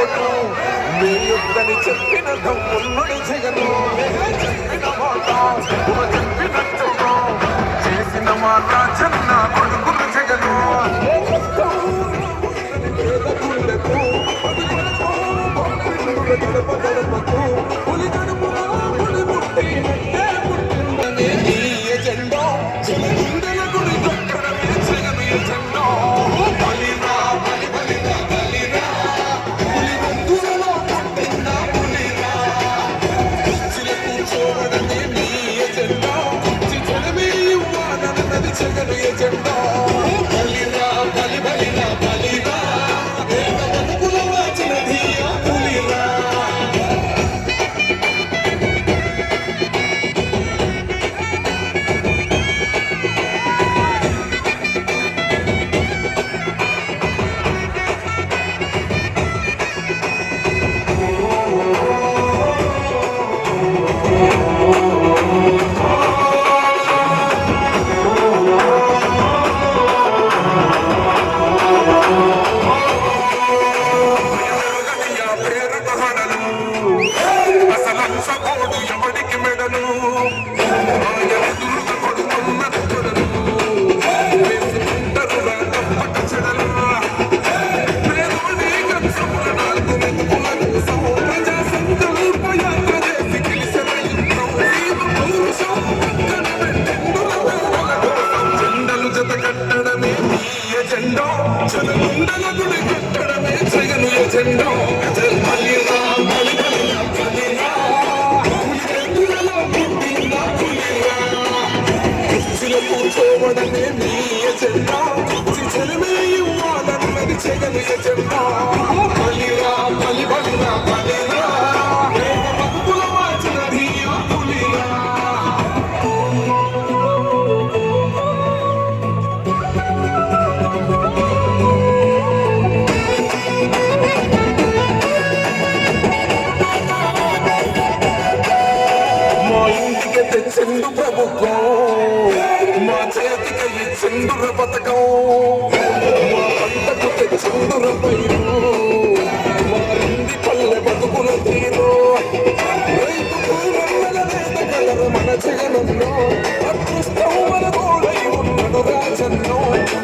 చెప్పెను మీ యుద్ధని చెప్పిన దమ్మున్నడు జగను చెప్పిన మాట చెప్పినట్టు చేసిన మా రాజన్న కొడుకులు జగను గడప ఎజెండో? జనగుండల గుడి కట్టడమే జగన్ ఎజెండో. జల్పల్లిరా కూర్చోవడమే మీ ఎజెండా. జనమే ఇవ్వాలన్నది జగన్ ఎజెండా. వాడిక ఈ చందుర పథకం పంటకు తెచ్చుందుర పైరు. మారింది పల్లె బతుకుల తీరు. రైతుకు మన జగనంలో అదృష్టం మన గోడై ఉన్నడు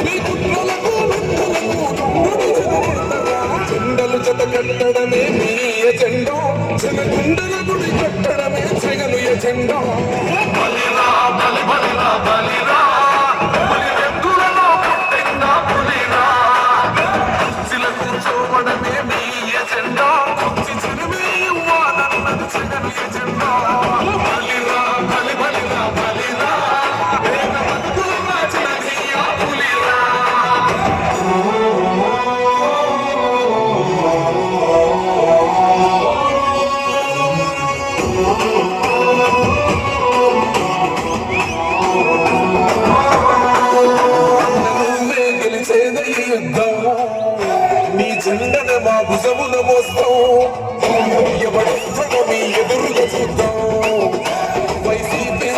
మీ గుట్లకు జెండలు జత కట్టడమే మీ ఎజెండో. జన గుండెల గుడి బలిలా బలి బలిలా బలి.